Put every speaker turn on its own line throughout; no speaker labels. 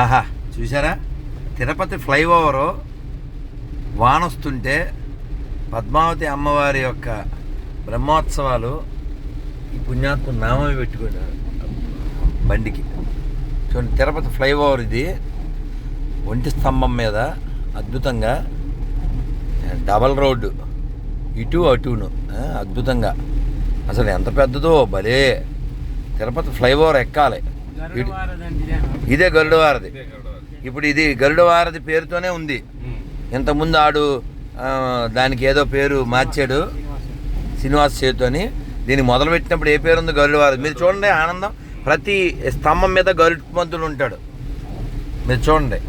ఆహా. చూసారా తిరుపతి ఫ్లైఓవర్ వానొస్తుంటే పద్మావతి అమ్మవారి యొక్క బ్రహ్మోత్సవాలు ఈ పుణ్యాత్మ నామమే పెట్టుకున్నారు బండికి. చూడండి తిరుపతి ఫ్లైఓవర్ ఇది. ఒంటి స్తంభం మీద అద్భుతంగా డబల్ రోడ్డు. ఇటు అటును అద్భుతంగా. అసలు ఎంత పెద్దదో భలే. తిరుపతి ఫ్లైఓవర్ ఎక్కాలి. ఇదే గరుడవారది ఇప్పుడు ఇది గరుడవారది పేరుతోనే ఉంది. ఇంతకుముందు ఆడు దానికి ఏదో పేరు మార్చాడు. శ్రీనివాస్ చేతితోని. దీన్ని మొదలుపెట్టినప్పుడు ఏ పేరు ఉంది? గరుడవారది మీరు చూడండి ఆనందం. ప్రతి స్తంభం మీద గరుడు ఉంటాడు. మీరు చూడండి.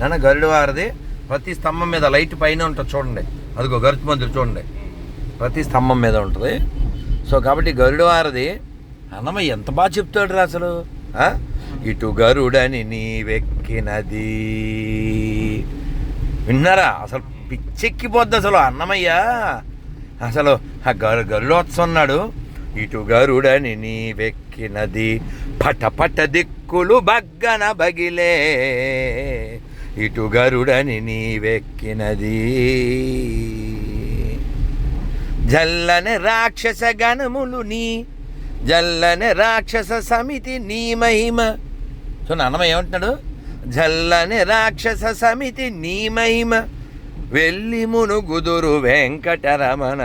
నాన్న గరుడవారది ప్రతి స్తంభం మీద లైట్ పైన ఉంటుంది చూడండి. అదిగో గరుత్మంతుడు చూడండి. ప్రతి స్తంభం మీద ఉంటుంది. సో కాబట్టి గరుడవారది అన్నమ్మ ఎంత బాగా చెప్తాడు రా అసలు? ఇటు గరుడని నీవెక్కినది. విన్నారా? అసలు పిచ్చెక్కిపోద్ది అసలు అన్నమయ్య. అసలు ఆ గరు గరుడోత్సవం ఇటు గరుడని నీవెక్కినది. పట పట దిక్కులు బగ్గన బగిలే. ఇటు గరుడని నీవెక్కినది. జల్లని రాక్షస గణములు నీ జల్లని రాక్షస సమితి నీ మహిమ. సో అన్నమయ్య ఏమంటున్నాడు? జల్లని రాక్షస సమితి నీ మహిమ. వెళ్ళి మునుగుదురు వెంకటరమణ.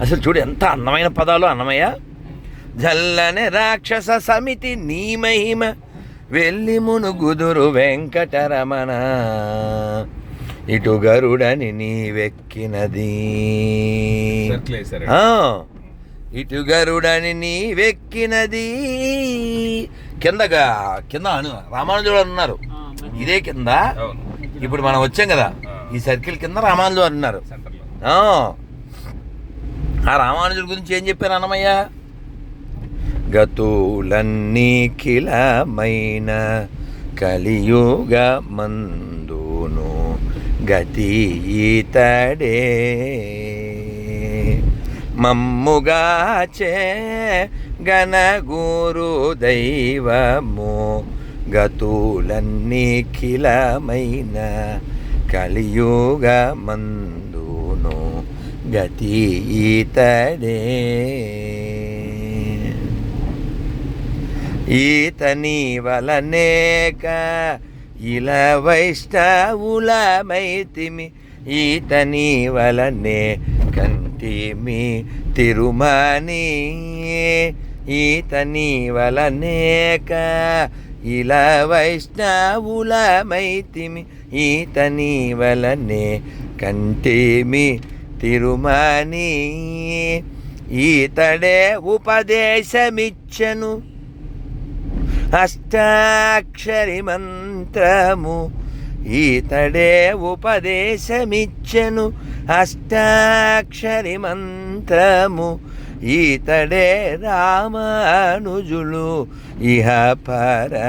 అసలు చూడు ఎంత అందమైన పదాలు అన్నమయ్య. జల్లని రాక్షస సమితి నీ మహిమ. వెళ్ళి మునుగుదురు వెంకటరమణ. ఇటు గరుడని నీవెక్కినది
వేశారు.
ఆ, ఇటు గరుడని నీవెక్కినది. కిందగా కింద అను రామానుజుడు ఉన్నారు ఇదే కింద. ఇప్పుడు మనం వచ్చాం కదా ఈ సర్కిల్ కింద రామానుజుడు ఉన్నారు
సెంటర్లో.
ఆ, ఆ రామానుజుడి గురించి ఏం చెప్పారు అన్నమయ్య? గతులన్నీ కిలమైన కలియుగ మందును గతి ఈతడే. మమ్ముగాచే గణగూరు దైవము గతులన్నీఖిలమైన కలియుగ మందును గతి ఈతడే. ఈతని వలనేక ఇలా వైష్ణవులమైతిమి ఈతని వలనే కంటిమి తిరుమని ఈతని వలనేక ఇలా వైష్ణవులమైతిమి ఈతని వలనే కంటిమి తిరుమని. ఈతడే ఉపదేశమిచ్చను అష్టాక్షరి మంత్రము ఈతడే ఉపదేశమిచ్చెను అష్టాక్షరి మంత్రము ఈతడే రామానుజులు ఇహ పరదైవము.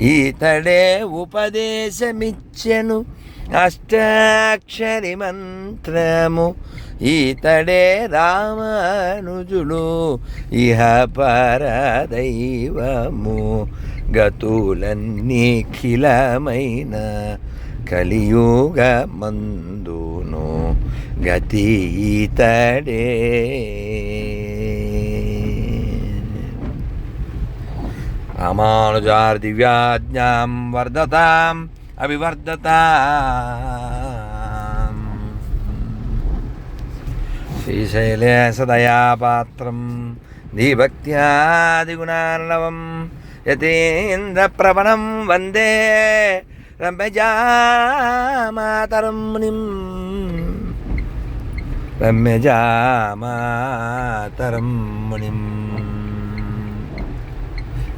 ఈతడే ఉపదేశమిచ్చెను అష్టాక్షరి మంత్రము ఈతడే రామానుజుడు ఇహ పరదైవము గతులన్నీఖిలమైన కలియుగ మందును గతి ఈతడే రామానుజార్ దివ్యాజ్ఞాం వర్ధతాం అభివర్ధత. శ్రీశైలే సదయాపాత్రం దీభక్త్యాదిగుణార్ణవం యతీంద్రప్రవణం వందే రమ్యజామాతరం మునిం. రమ్యజామాతరం మునిం.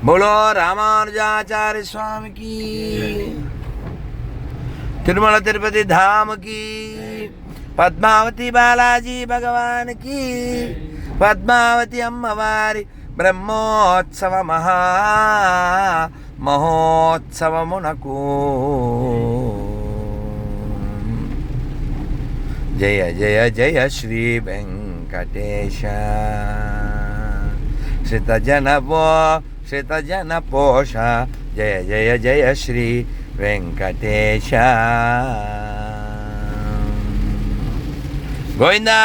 బోలో రామానుజాచార్య స్వామికి తిరుమల తిరుపతి ధామకి పద్మావతి బాలాజీ భగవానికి పద్మావతి అమ్మవారి బ్రహ్మోత్సవ మహా మహోత్సవమునకు జయ జయ జయ శ్రీ వెంకటేశ శ్రితజనవో శ్రితజన పోష జయ జయ జయ శ్రీ వెంకటేశ గోవిందా